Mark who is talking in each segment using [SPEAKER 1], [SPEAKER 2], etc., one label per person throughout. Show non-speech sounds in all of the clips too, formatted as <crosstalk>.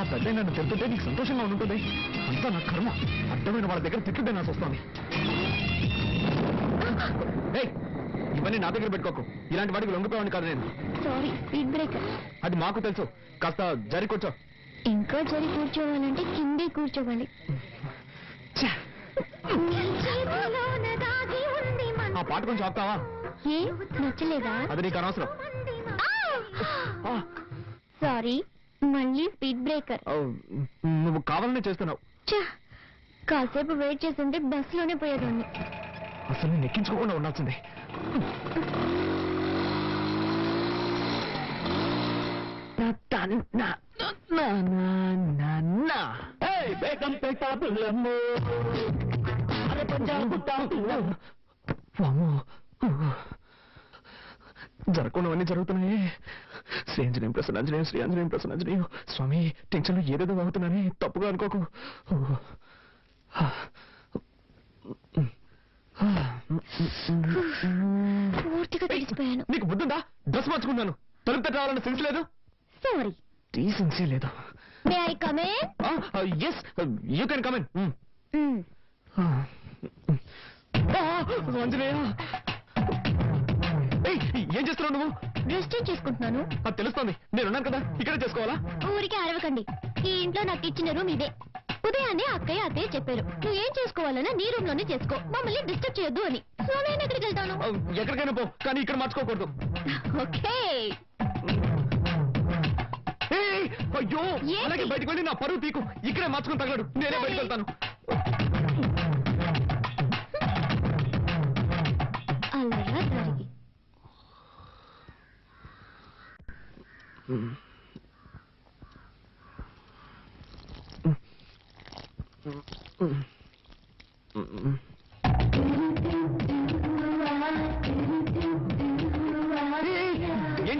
[SPEAKER 1] ఆ పెద్ద నన్ను తిరుగుతుంటే నీకు సంతోషంగా ఉంటుంది అంతా నా కర్మ. అడ్డమైన వాళ్ళ దగ్గర తిట్టుంటే నాకు వస్తుంది ఇవన్నీ నా దగ్గర పెట్టుకోకు. ఇలాంటి వాటికి లొంగిపోయావని కాదు నేను.
[SPEAKER 2] సారీ స్పీడ్ బ్రేకర్
[SPEAKER 1] అది మాకు తెలుసు. కాస్త జరి కూర్చో.
[SPEAKER 2] ఇంకా జరి కూర్చోవాలంటే కిందే కూర్చోవాలి.
[SPEAKER 1] ఆ పాట కొంచెం ఆపుతావా?
[SPEAKER 2] ఏ నచ్చలేదా?
[SPEAKER 1] అది నీకు అనవసరం.
[SPEAKER 2] సారీ మళ్ళీ స్పీడ్ బ్రేకర్
[SPEAKER 1] నువ్వు కావాలనే చేస్తున్నావు!
[SPEAKER 2] కాసేపు వెయిట్ చేస్తుంటే బస్లోనే పోయేదాన్ని.
[SPEAKER 1] అసలు నేను ఎక్కించుకోకుండా ఉండాల్సిందే. జరగకుండావన్నీ జరుగుతున్నాయి. శ్రీ ఆంజనేయం ప్రసన్న ఆంజనేయం శ్రీ ఆంజనేయం ప్రసన్న ఆంజనేయం. స్వామి టెన్షన్ ఏదేదో అవుతున్నానే తప్పుగా అనుకోకు.
[SPEAKER 2] పూర్తిగా తెలిసిపోయాను.
[SPEAKER 1] నీకు బుద్ధుందా? డ్రెస్ మార్చుకున్నాను. తలుపు తట్టు రావాలన్న సెన్స్ లేదు
[SPEAKER 2] సారీ
[SPEAKER 1] డీసెన్సీ లేదు
[SPEAKER 2] may I come
[SPEAKER 1] yes you can come in Anjaneya ఏయ్, ఏం చేస్తున్నావు నువ్వు?
[SPEAKER 2] చేంజ్ చేసుకుంటున్నాను.
[SPEAKER 1] అది తెలుస్తోంది. నేనున్నాను కదా. ఇక్కడే చేసుకోవాలా?
[SPEAKER 2] ఊరికే అరవకండి. ఈ ఇంట్లో నాకు ఇచ్చిన రూమ్ ఇదే. ఉదయాన్నే అక్కయ్య అత్తయ్య చెప్పారు. నువ్వు ఏం చేసుకోవాలన్నా నీ రూమ్లోనే చేసుకో. మమ్మల్ని డిస్టర్బ్ చేయొద్దు అని. సో నేను ఎక్కడికి వెళ్తాను
[SPEAKER 1] ఆ, ఎక్కడికైనా పో. కానీ ఇక్కడ మార్చుకోకూడదు.
[SPEAKER 2] ఓకే.
[SPEAKER 1] ఏయ్, అయ్యో!
[SPEAKER 2] ఏంటి?
[SPEAKER 1] అలాగే బయటకు వెళ్ళి నా పరువు తీకు. ఇక్కడే మార్చుకుని తగలడు. నేనే
[SPEAKER 2] సరే.
[SPEAKER 1] బయటకు వెళ్తాను.
[SPEAKER 2] అలా జరిగి
[SPEAKER 1] ఏయ్, ఏం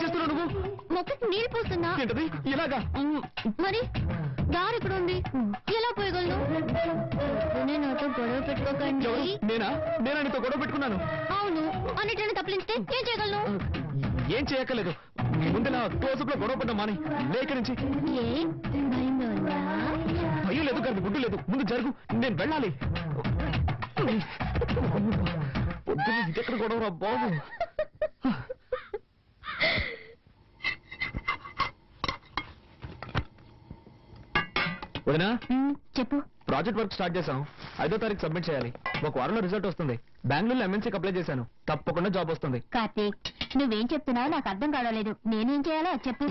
[SPEAKER 1] చేస్తున్నావు నువ్వు?
[SPEAKER 2] మొక్కకి నీళ్ళు పోస్తున్నా.
[SPEAKER 1] ఏంటది? ఇలాగా?
[SPEAKER 2] మరి దారి ఇక్కడ ఉంది? ఎలా పోయగలను? నాతో గొడవ పెట్టుకోకండి.
[SPEAKER 1] ఎవరు? నేనా? నేనా నీతో గొడవ పెట్టుకున్నాను?
[SPEAKER 2] అవును అన్నిటిని తప్పలించితే ఏం చేయగలను?
[SPEAKER 1] ఏం చేయక్కర్లేదు. తోసుకులో గొడవ పడ్డా మాని. లేక నుంచి. భయం లేదు కానీ గుడ్డు లేదు. ముందు జరుగు నేను వెళ్ళాలి. పొద్దున్న ఇంకెక్కడ గొడవ రా బాబు? వదినా?
[SPEAKER 2] చెప్పు.
[SPEAKER 1] ప్రాజెక్ట్ వర్క్ స్టార్ట్ చేశాం. ఐదో తారీఖు సబ్మిట్ చేయాలి. ఒక వారంలో రిజల్ట్ వస్తుంది. బెంగళూరులో ఎంఎన్సీకి అప్లై చేశాను. తప్పకుండా జాబ్ వస్తుంది.
[SPEAKER 2] కార్తీక్ నువ్వేం చెప్తున్నావో నాకు అర్థం కావలేదు నేనేం చేయాలో అది చెప్పు.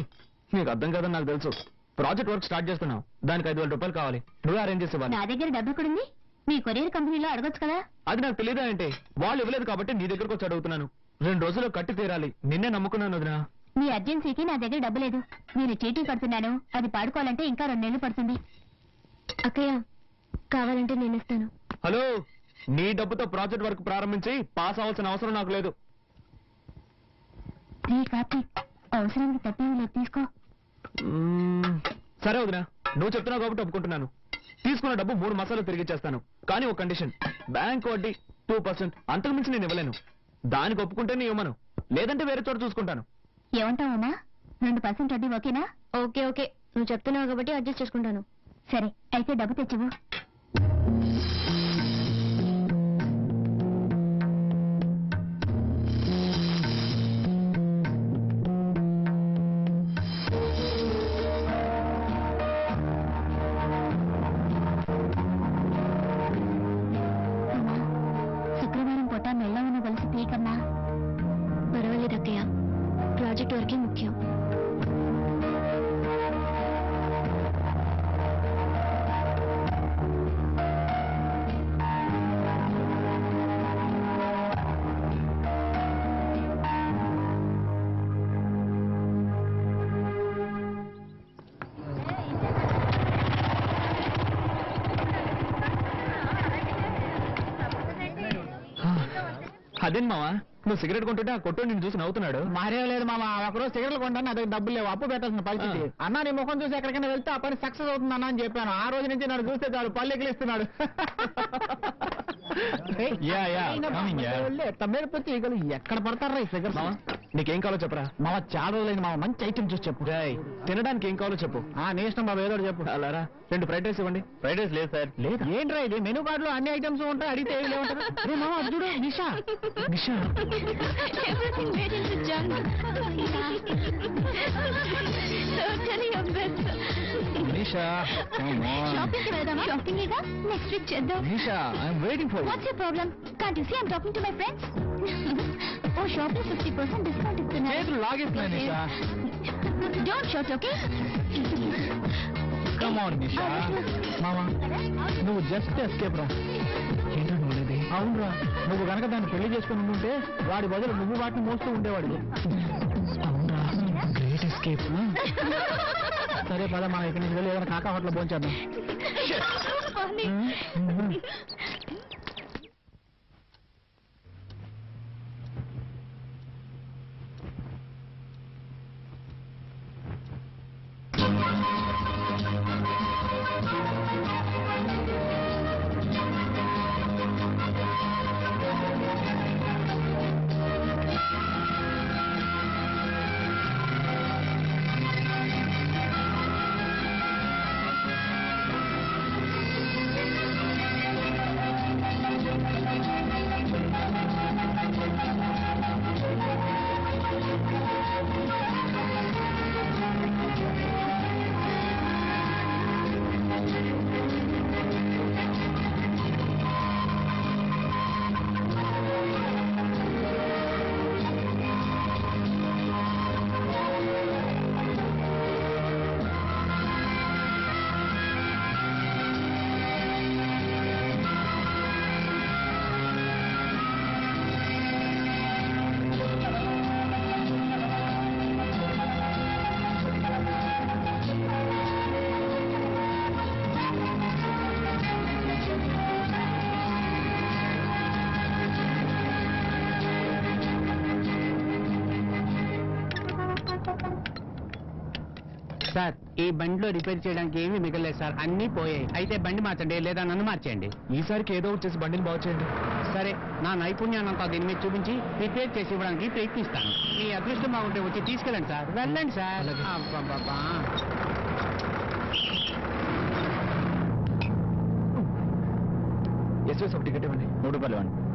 [SPEAKER 1] నీకు అర్థం కాదని నాకు తెలుసు. ప్రాజెక్ట్ వర్క్ స్టార్ట్ చేస్తున్నావు. దానికి ఐదు వేల రూపాయలు కావాలి. నువ్వే అరేంజ్ చేసి ఇవ్వాలి.
[SPEAKER 2] నా దగ్గర డబ్బు ఎక్కడుంది మీ కొరియర్ కంపెనీలో అడగొచ్చు కదా.
[SPEAKER 1] అది నాకు తెలియదా అంటే వాళ్ళు ఇవ్వలేదు కాబట్టి నీ దగ్గరకు వచ్చి అడుగుతున్నాను. రెండు రోజుల్లో కట్టి తీరాలి. నిన్నే నమ్ముకున్నాను వదినా.
[SPEAKER 2] మీ అర్జెన్సీకి నా దగ్గర డబ్బు లేదు. నేను చీటీ కడుతున్నాను. అది పాడుకోవాలంటే ఇంకా రెండు నెలలు పడుతుంది. అక్కయ్య కావాలంటే నేను ఇస్తాను.
[SPEAKER 1] హలో? నీ డబ్బుతో ప్రాజెక్ట్ వర్క్ ప్రారంభించి పాస్ అవ్వాల్సిన అవసరం నాకు లేదు.
[SPEAKER 2] నీ కార్తీక్ అవసరానికి తప్పేమి లేదు తీసుకో.
[SPEAKER 1] మ్మ్, సరే వదినా నువ్వు చెప్తున్నావు కాబట్టి ఒప్పుకుంటున్నాను. తీసుకున్న డబ్బు మూడు మాసాలు తిరిగి ఇచ్చేస్తాను కానీ ఒక కండిషన్. బ్యాంక్ వడ్డీ టూ పర్సెంట్. అంతకు మించి నేను ఇవ్వలేను. దానికి ఒప్పుకుంటే నీ ఇవ్వను లేదంటే వేరే చోట చూసుకుంటాను.
[SPEAKER 2] ఏమంటావమ్మా రెండు పర్సెంట్ వడ్డీ ఓకేనా? Okay okay. నువ్వు చెప్తున్నావు కాబట్టి అడ్జస్ట్ చేసుకుంటాను. సరే అయితే డబ్బు తెచ్చివు
[SPEAKER 1] అదేం మావా? నువ్వు సిగరెట్ కొంటుంటే ఆ కొట్టు నేను చూసి నవ్వుతున్నాడు.
[SPEAKER 3] మారేం లేదు మామ ఒకరోజు సిగరెట్లు కొంటాను అదే డబ్బులు లేవు అప్పు పెట్టాల్సిన పరిస్థితి. అన్న నీ ముఖం చూసి ఎక్కడికైనా వెళ్తే ఆ పని సక్సెస్ అవుతుంది అన్న అని చెప్పాను. ఆ రోజు నుంచి నన్ను చూస్తే చాలు పళ్ళు ఎగిలిస్తున్నాడు.
[SPEAKER 1] యా యా కమింగ్ యా
[SPEAKER 4] తమ్మేరపతి ఈగలు ఎక్కడ పడతారా ఈ ఫిగర్స్?
[SPEAKER 1] మామ నీకేం కావాలో చెప్పరా?
[SPEAKER 4] మామ చాలా రోజులైంది మామ. మంచి ఐటమ్ చూసి చెప్పు.
[SPEAKER 1] రేయ్ తినడానికి ఏం కావాలో చెప్పు.
[SPEAKER 4] ఆ నీ ఇష్టం బాబు ఏదో చెప్పు.
[SPEAKER 1] అలారా రెండు ఫ్రైడ్ రైస్ ఇవ్వండి. ఫ్రైడ్ రైస్ లేదు సార్. లేదా?
[SPEAKER 4] ఏంట్రా ఇది? మెనూ కార్డ్లో అన్ని ఐటమ్స్ ఉంటాయి? అడిగితే ఏమి అరే మామ చూడు నిషా.
[SPEAKER 1] నిషా. <laughs>
[SPEAKER 4] నిషా
[SPEAKER 2] షాపింగ్కి వెళ్దామా? షాపింగ్ ఇగా నెక్స్ట్ వీక్ చేద్దాం.
[SPEAKER 4] Nisha I'm waiting for
[SPEAKER 2] what's your problem can't you see I'm talking to my friends oh shopping fifty percent discount ఇస్తున్నారు
[SPEAKER 4] చేతులు లాగేస్తున్నాయి Nisha
[SPEAKER 2] don't shout okay
[SPEAKER 4] come on Nisha మామ నువ్వు జస్ట్ ఎస్కేప్ రా.
[SPEAKER 1] ఏంటో నువ్వు
[SPEAKER 4] అవునరా. నువ్వు గనక దాన్ని పెళ్ళి చేసుకుని ఉండుంటే వాడి బదులు నువ్వు వాటిని మోస్తూ ఉండేవాడు
[SPEAKER 1] అవునరా. గ్రేట్ ఎస్కేప్
[SPEAKER 4] సరే పద మనం ఇక్కడి నుంచి వెళ్ళి ఏదైనా కాకా హోటల్ పోంచేద్దాం <laughs> సార్ ఈ బండిలో రిపేర్ చేయడానికి ఏమీ మిగలేదు సార్. అన్నీ పోయాయి. అయితే బండి మార్చండి లేదా నన్ను మార్చేయండి.
[SPEAKER 1] ఈసారికి ఏదో ఒకటి చేసి బండిని బాగు చేయండి.
[SPEAKER 4] సరే నా నైపుణ్యాన్నంతా దీని మీద చూపించి రిపేర్ చేసి ఇవ్వడానికి ప్రయత్నిస్తాను. మీ అదృష్టం బాగుంటే వచ్చి తీసుకెళ్ళండి సార్. వెళ్ళండి సార్. అబ్బబ్బబ్బా.
[SPEAKER 1] ఎస్ఎస్ ఒక టికెట్ ఇవ్వండి.
[SPEAKER 4] మూడు రూపాయలు ఇవ్వండి.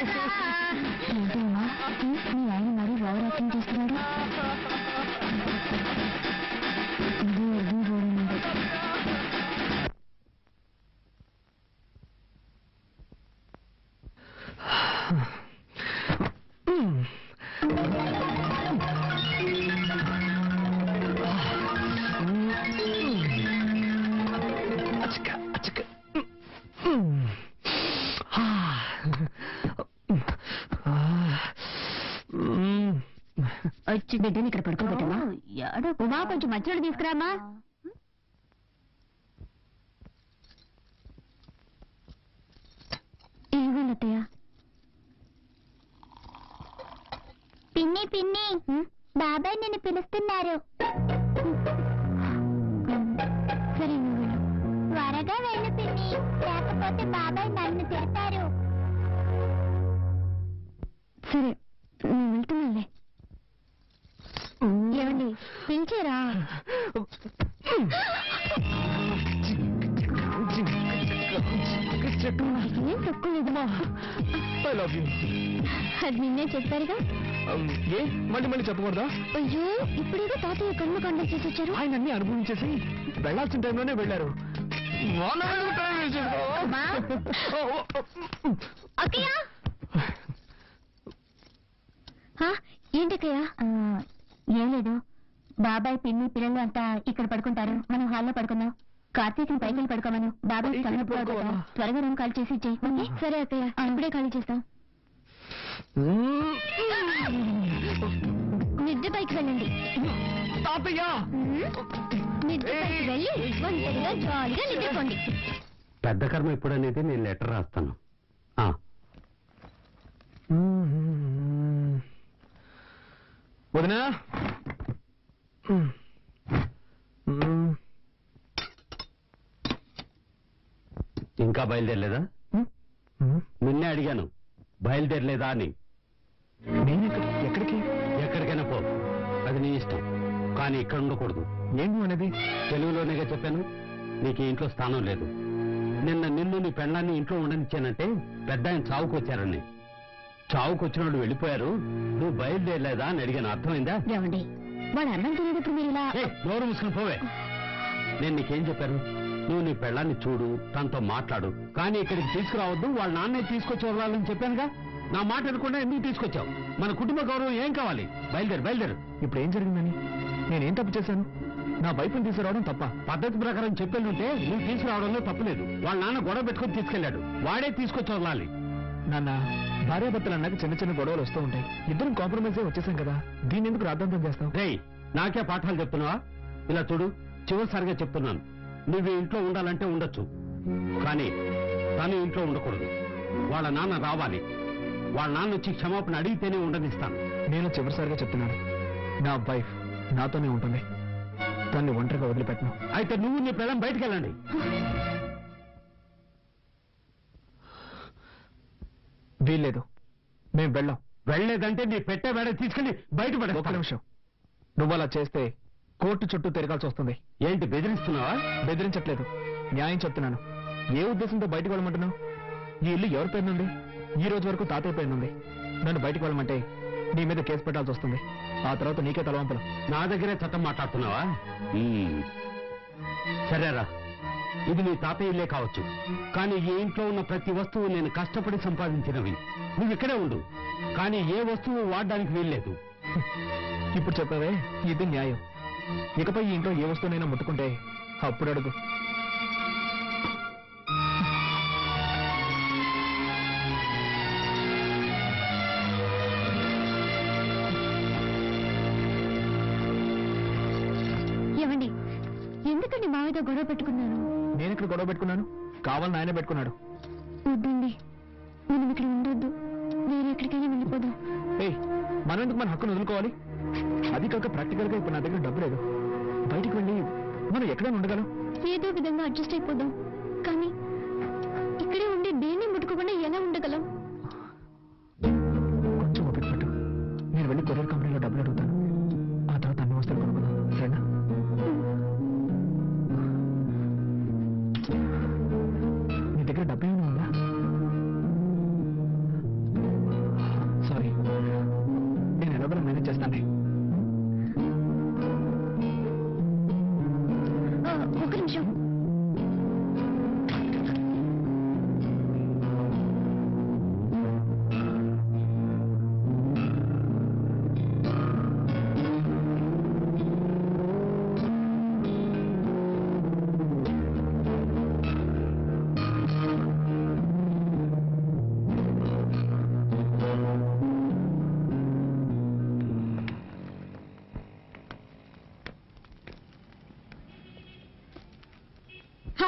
[SPEAKER 4] <laughs>
[SPEAKER 2] ఏంటమ్మా నీ ఆయన మరీ ఓవర్ యాక్టింగ్ చేస్తున్నాడు వచ్చి బిడ్డని ఇక్కడ పడుకోబెట్టమ్మా ఉమా కొంచెం మంచినీళ్ళు తీసుకురామా అత్తయ్య? పిన్ని పిన్ని. బాబాయ్ నిన్ను పిలుస్తున్నారు. సరే నువ్వు వెళ్ళు. త్వరగా వెళ్ళు పిన్ని. లేకపోతే బాబాయ్ నన్ను తిడతారు. సరే నేను వెళ్తున్నానులే ఏమండి?
[SPEAKER 1] చెట్టు
[SPEAKER 2] ఏం తక్కువ లేదు
[SPEAKER 1] ఐ లవ్ యూ
[SPEAKER 2] అది నిన్నే చెప్పారుగా.
[SPEAKER 1] ఏ? మళ్ళీ మళ్ళీ చెప్పకూడదా?
[SPEAKER 2] అయ్యో ఇప్పుడేదో తాతయ్య కళ్ళు కండలు చేసి వచ్చారు.
[SPEAKER 1] ఆయన అన్ని అనుభవించేసి వెళ్ళాల్సిన టైంలోనే వెళ్ళారు?
[SPEAKER 2] అమ్మా. అక్కయ్య? <laughs> ఏంటక్కయ్య? ఏం లేదు. బాబాయ్ పిన్ని పిల్లలు అంతా ఇక్కడ పడుకుంటారు. మనం హాల్లో పడుకుందాం. కార్తీక్ పైకి వెళ్ళి పడుకోమను. బాబాయ్? త్వరగా రూమ్ ఖాళీ చేసి ఇచ్చేయి. సరే అక్కయ్య ఇప్పుడే ఖాళీ చేస్తాం. నిద్ర పైకి వెళ్ళండి.
[SPEAKER 1] తాతయ్య!
[SPEAKER 2] నిద్ర పైకి వెళ్ళి ఒంటరిగా జాలీగా నిద్రపోండి.
[SPEAKER 3] పెద్ద కర్మ ఎప్పుడనేది నేను లెటర్ రాస్తాను.
[SPEAKER 1] వదినా.
[SPEAKER 3] ఇంకా బయలుదేరలేదా. నిన్నే అడిగాను. బయలుదేరలేదా అని.
[SPEAKER 1] నేను ఎక్కడ- ఎక్కడికి?
[SPEAKER 3] ఎక్కడికైనా పో. అది నీ ఇష్టం. కానీ ఇక్కడ ఉండకూడదు.
[SPEAKER 1] నువ్వు అనేది?
[SPEAKER 3] తెలుగులోనేగా చెప్పాను. నీకు ఇంట్లో స్థానం లేదు. నిన్న నిన్ను నీ పెళ్ళాన్ని ఇంట్లో ఉండనిచ్చానంటే పెద్ద ఆయన చావుకు వచ్చారని చావుకు వచ్చిన వాళ్ళు వెళ్ళిపోయారు. నువ్వు బయలుదేరలేదా అని అడిగాను. అర్థమైందా?
[SPEAKER 2] ఏమండి వాడు అన్నం తినేటప్పుడు మీరు ఇలా
[SPEAKER 3] నోరు మూసుకుని పోవే. నేను నీకేం చెప్పాను? నువ్వు నీ పెళ్ళాన్ని చూడు తనతో మాట్లాడు. కానీ ఇక్కడికి తీసుకురావద్దు వాళ్ళ నాన్నే తీసుకొచ్చి వదలాలని చెప్పానుగా. నా మాట అనుకుండా ఎందుకు తీసుకొచ్చావు? మన కుటుంబ గౌరవం ఏం కావాలి? బయలుదేరు బయలుదేరు.
[SPEAKER 1] ఇప్పుడు ఏం జరిగిందని? నేనేం తప్పు చేశాను? నా వైపుని తీసుకురావడం తప్ప.
[SPEAKER 3] పద్ధతి ప్రకారం చెప్పేళ్ళుంటే నువ్వు తీసుకురావడంలో తప్పులేదు వాళ్ళ నాన్న గొడవ పెట్టుకొని తీసుకెళ్ళాడు వాడే తీసుకొచ్చి వదలాలి.
[SPEAKER 1] నాన్న భార్యాభర్తలు అన్నాక చిన్న చిన్న గొడవలు వస్తూ ఉంటాయి. ఇద్దరం కాంప్రమైజ్ అయి వచ్చేసాం కదా. దీన్ని ఎందుకు రాద్ధాంతం చేస్తావు?
[SPEAKER 3] రేయ్ నాకే పాఠాలు చెప్తున్నావా? ఇలా చూడు చివరిసారిగా చెప్తున్నాను. నువ్వు ఇంట్లో ఉండాలంటే ఉండొచ్చు. కానీ తను ఇంట్లో ఉండకూడదు. వాళ్ళ నాన్న రావాలి. వాళ్ళ నాన్న వచ్చి క్షమాపణ అడిగితేనే ఉండనిస్తాను.
[SPEAKER 1] నేను చివరిసారిగా చెప్తున్నాను. నా వైఫ్ నాతోనే ఉంటుంది. దాన్ని ఒంటరిగా వదిలిపెట్టను.
[SPEAKER 3] అయితే నువ్వు నీ పిల్లం బయటికి వెళ్ళండి.
[SPEAKER 1] వీల్లేదు. మేము వెళ్ళాం.
[SPEAKER 3] వెళ్ళలేదంటే నీ పెట్టే వేడ తీసుకెళ్ళి బయట
[SPEAKER 1] ఒక్క
[SPEAKER 3] పడేస్తాను.
[SPEAKER 1] నిమిషం. నువ్వు అలా చేస్తే కోర్టు చుట్టూ తిరగాల్సి వస్తుంది.
[SPEAKER 3] ఏంటి బెదిరిస్తున్నావా?
[SPEAKER 1] బెదిరించట్లేదు. న్యాయం చెప్తున్నాను. ఏ ఉద్దేశంతో బయటకు వెళ్ళమంటున్నావు? ఈ ఇల్లు ఎవరి పేరునుంది ఈ రోజు వరకు తాతయ్య పేరునుంది నన్ను బయటకు వెళ్ళమంటే నీ మీద కేసు పెట్టాల్సి వస్తుంది. ఆ తర్వాత నీకే తలవంపలు.
[SPEAKER 3] నా దగ్గరే చట్టం మాట్లాడుతున్నావా. సరేరా. ఇది నీ తాతయ్య ఇల్లే కావచ్చు. కానీ ఈ ఇంట్లో ఉన్న ప్రతి వస్తువు నేను కష్టపడి సంపాదించినవి. నువ్వు ఇక్కడే ఉండు. కానీ ఏ వస్తువు వాడడానికి వీల్లేదు.
[SPEAKER 1] ఇప్పుడు చెప్పావే ఇది న్యాయం. ఇకపై ఈ ఇంట్లో ఏ వస్తువునైనా ముట్టుకుంటే అప్పుడు అడుగు.
[SPEAKER 2] ఏమండి ఎందుకండి మావితో గొడవ పెట్టుకున్నాను
[SPEAKER 1] నేను ఇక్కడ గొడవ పెట్టుకున్నాను? కావాలని ఆయన పెట్టుకున్నాడు.
[SPEAKER 2] వద్దండి. మనం ఇక్కడ ఉండొద్దు. వేరే ఎక్కడికైనా వెళ్ళిపోదాం.
[SPEAKER 1] ఏయ్ మనం ఎందుకు మన హక్కును వదులుకోవాలి? అది కాక ప్రాక్టికల్గా ఇప్పుడు నా దగ్గర డబ్బు లేదు. బయటికి వెళ్ళి మనం ఎక్కడైనా ఉండగలం.
[SPEAKER 2] ఏదో విధంగా అడ్జస్ట్ అయిపోదాం.
[SPEAKER 1] నీ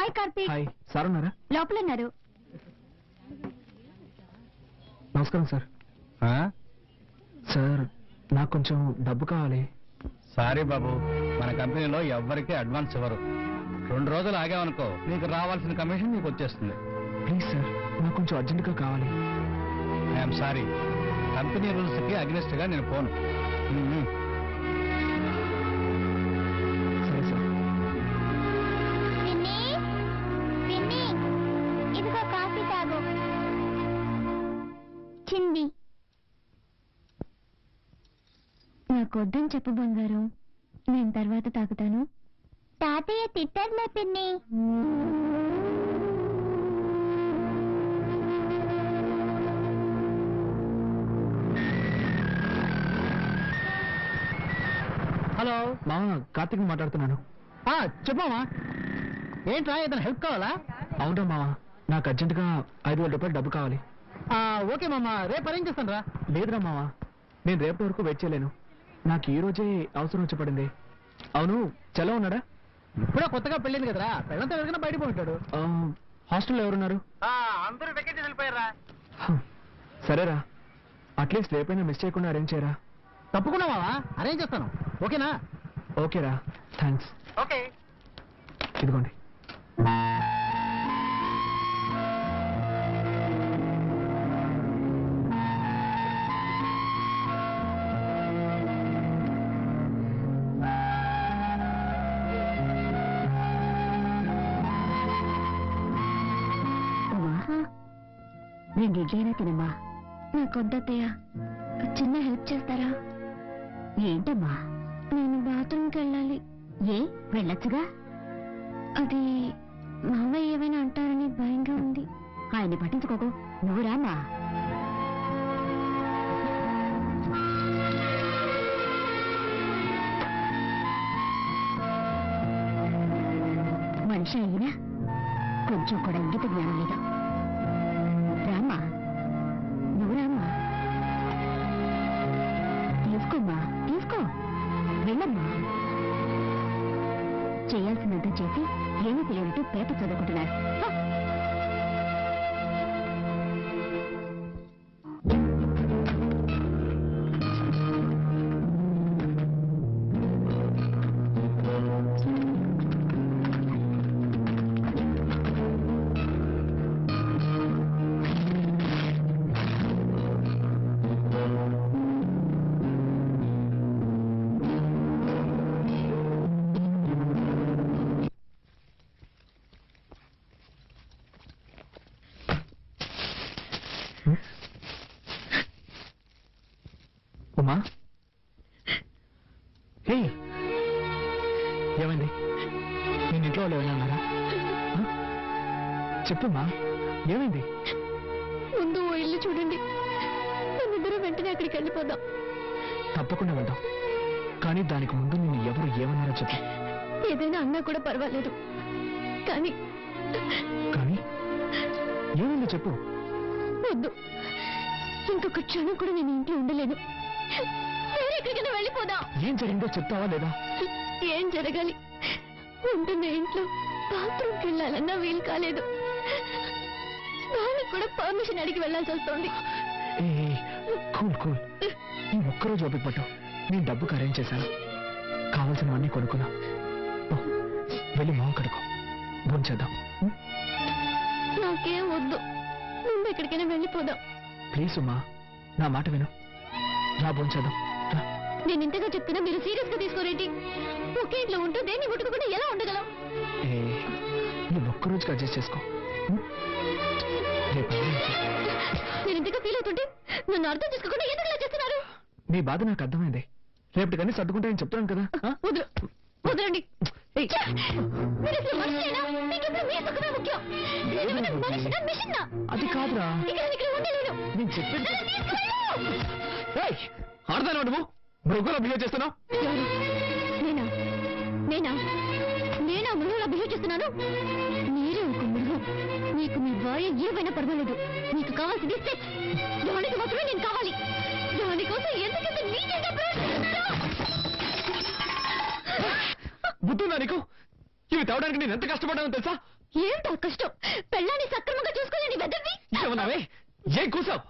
[SPEAKER 2] హాయ్ కార్తీక్.
[SPEAKER 1] హాయ్. సార్ ఉన్నారా?
[SPEAKER 2] లోపల ఉన్నారు
[SPEAKER 1] నమస్కారం సార్. సార్ నాకు కొంచెం డబ్బు కావాలి.
[SPEAKER 4] సారీ బాబు. మన కంపెనీలో ఎవ్వరికీ అడ్వాన్స్ ఇవ్వరు. రెండు రోజులు ఆగామనుకో నీకు రావాల్సిన కమిషన్ నీకు వచ్చేస్తుంది.
[SPEAKER 1] Please sir. నాకు కొంచెం అర్జెంటుగా కావాలి.
[SPEAKER 4] I'm sorry. కంపెనీ రూల్స్కి అగ్నిస్ట్గా నేను పోను
[SPEAKER 2] వచ్చింది. నాకు వద్దని చెప్పు బంగారం. నేను తర్వాత తాగుతాను తాతయ్య తిట్టారు పిన్ని.
[SPEAKER 4] హలో.
[SPEAKER 1] మామ కార్తీక్ మాట్లాడుతున్నాను.
[SPEAKER 4] చెప్పమ్మా ఏంట్రా ఏదైనా హెల్ప్ కావాలా?
[SPEAKER 1] అవునా మామ. నాకు అర్జెంటుగా ఐదు వేల రూపాయలు డబ్బు కావాలి.
[SPEAKER 4] ఆ, ఓకే మామ రేపు అరేంజ్ చేస్తాను రా
[SPEAKER 1] లేదురా మామ నేను రేపటి వరకు వెయిట్ చేయలేను. నాకు ఈ రోజే అవసరం వచ్చి పడింది. అవును చలో ఉన్నాడా?
[SPEAKER 4] ఇప్పుడే కొత్తగా పెళ్ళింది కదరా పెళ్ళంతా ఎవరికైనా బయటకు ఉంటాడు
[SPEAKER 1] ఆ, హాస్టల్లో ఎవరున్నారు?
[SPEAKER 4] అందరూ వెకేషన్ వెళ్ళిపోయారా?
[SPEAKER 1] సరేరా. అట్లీస్ట్ రేపైనా మిస్ చేయకుండా అరేంజ్ చేయరా?
[SPEAKER 4] తప్పకుండా మావా అరేంజ్ చేస్తాను. ఓకేనా?
[SPEAKER 1] ఓకేరా థ్యాంక్స్
[SPEAKER 4] ఓకే.
[SPEAKER 1] ఇదిగోండి.
[SPEAKER 2] రెండు ఇడ్లైనా తినమ్మా. నాకు వద్దత్తయ్య. చిన్న హెల్ప్ చేస్తారా? ఏంటమ్మా? నేను బాత్రూమ్కి వెళ్ళాలి. ఏ? వెళ్ళొచ్చుగా? అది మామయ్య ఏమైనా అంటారని భయంగా ఉంది. ఆయన్ని పట్టించుకోకు. నువ్వు రామా మనిషి అయినా కొంచెం కూడా ఇంగిత జ్ఞానం లేదు. చేయాల్సినంత చేసి ఏమీ తెలియనట్టు పేపర్ చదువుకుంటున్నారు.
[SPEAKER 1] ఉమా? హే ఏమైంది? నేను ఇంట్లో వాళ్ళు ఏమైనా అన్నారా ఆ? చెప్పుమా ఏమైంది?
[SPEAKER 2] ముందు ఓ ఇల్లు చూడండి. మనిద్దరం వెంటనే అక్కడికి వెళ్ళిపోదాం.
[SPEAKER 1] తప్పకుండా వెళ్దాం. కానీ దానికి ముందు నేను ఎవరు ఏమన్నారో చెప్పు.
[SPEAKER 2] ఏదైనా అన్నా కూడా పర్వాలేదు. కానీ
[SPEAKER 1] కానీ? ఏమైందో చెప్పు.
[SPEAKER 2] వద్దు. ఇంకొక క్షణం కూడా నేను ఇంట్లో ఉండలేను. వేరే ఎక్కడికైనా వెళ్ళిపోదాం.
[SPEAKER 1] ఏం జరిగిందో చెప్తావా లేదా?
[SPEAKER 2] ఏం జరగాలి? ఉంటున్న ఇంట్లో బాత్రూమ్కి వెళ్ళాలన్నా వీలు కాలేదు. వాళ్ళకి కూడా పర్మిషన్ అడిగి వెళ్ళాల్సి వస్తుంది.
[SPEAKER 1] Cool cool. ఈ ఒక్కరోజు ఓపిక పట్టు. నేను డబ్బుకి అరేంజ్ చేశాను. కావాల్సినవన్నీ కొనుక్కున్నా. వెళ్ళి మొహం కడుకో భోంచేద్దాం?
[SPEAKER 2] నాకేం వద్దు. ఎక్కడికైనా వెళ్ళిపోదాం.
[SPEAKER 1] ప్లీజ్ ఉమా నా మాట విను. రా భోంచేద్దాం.
[SPEAKER 2] నేను ఇంతగా చెప్తున్నా మీరు సీరియస్గా తీసుకోరేంటి? ఒకే ఇంట్లో ఉంటూ దేన్ని ముట్టుకోకుండా ఎలా ఉండగలం?
[SPEAKER 1] ఏ నువ్వు ఒక్కరోజుకి అడ్జస్ట్ చేసుకో.
[SPEAKER 2] నేను ఇంతగా ఫీల్ అవుతుంటే నన్ను అర్థం చేసుకోకుండా ఎందుకు ఇలా చేస్తున్నారు?
[SPEAKER 1] నీ బాధ నాకు అర్థమైంది. రేపటి కానీ సర్దుకుంటాయని చెప్తున్నాను కదా?
[SPEAKER 2] వదలు. వదలండి.
[SPEAKER 1] అది కాదురా.
[SPEAKER 2] నేను
[SPEAKER 1] చెప్పేది ఆడదానా నువ్వు? మృగంలో బిహేవ్ చేస్తున్నావు?
[SPEAKER 2] నేనా? నేనా? నేనా మృగంలో బిహేవ్ చేస్తున్నాను? మీరే ఒక మృగం. మీకు మీ భార్య ఏమైనా పర్వాలేదు. మీకు కావాల్సింది సెక్స్ దానికి మాత్రమే నేను కావాలి. దానికోసం ఎందుకంత నీచంగా ప్రవర్తిస్తున్నారు
[SPEAKER 1] బుద్ధుందా నీకు? ఇవి తేవడానికి నేను ఎంత కష్టపడ్డానో తెలుసా?
[SPEAKER 2] ఏంటో కష్టం? పెళ్ళాన్ని సక్రమంగా చూసుకోలేని వెదవి?
[SPEAKER 1] ఏమన్నావే? ఏం కూసావు?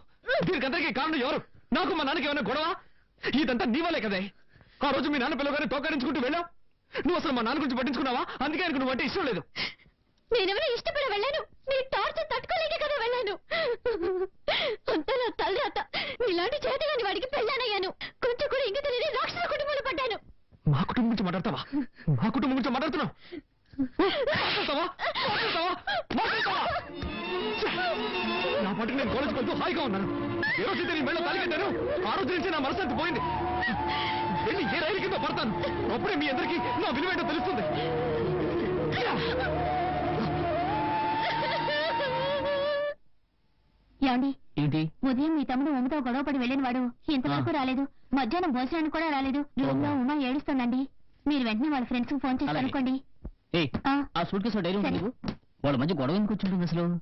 [SPEAKER 1] దీనికందరికీ కారణం ఎవరు? నాకు మా నాన్నకి ఏమైనా గొడవ? ఇదంతా నీ వల్లే కదే. ఆ రోజు మీ నాన్న పిల్లగానే తోకరించుకుంటూ వెళ్ళావు. నువ్వు అసలు మా నాన్న గురించి పట్టించుకున్నావా? అందుకే ఆయనకు నువ్వు అంటే ఇష్టం లేదు.
[SPEAKER 2] నేనెవరో ఇష్టపడి వెళ్ళాను. నీ టార్చర్ తట్టుకోలేక కదా వెళ్ళాను. అంతా నా తలరాత నీలాంటి చేతగాని వాడికి పెళ్ళానయ్యాను. కొంచెం కూడా ఇంక తెలియని రాక్షస కుటుంబంలో పడ్డాను.
[SPEAKER 1] మా కుటుంబం గురించి మాట్లాడతావా? మా కుటుంబం గురించి మాట్లాడుతున్నావు! నా పాటికి నేను కాలేజ్కి వెళ్తూ హాయిగా ఉన్నాను. ఏ రోజైతే నీ మెళ్ళ తాలి కట్టాను ఆ రోజు నుంచి నా మనశ్శాంతి పోయింది. వెళ్ళి ఏ రైలు కింద పడతాను? అప్పుడే మీ అందరికీ నా విలువేంటో తెలుస్తుంది.
[SPEAKER 5] ఏమండి
[SPEAKER 1] ఏంటి?
[SPEAKER 5] ఉదయం మీ తమ్ముడు ఉమతో గొడవపడి వెళ్ళిన వాడు ఇంతవరకు రాలేదు. మధ్యాహ్నం భోజనానికి కూడా రాలేదు. రూమ్లో ఉమ ఏడుస్తుందండి. మీరు వెంటనే వాళ్ళ ఫ్రెండ్స్కి ఫోన్ చేసి
[SPEAKER 1] అలాగే.
[SPEAKER 5] అనుకోండి.
[SPEAKER 1] ఆ, సూట్ కేసు డైరీ
[SPEAKER 5] సరే.
[SPEAKER 1] వాళ్ళ మధ్య గొడవ ఎందుకు వచ్చింటుంది అసలు?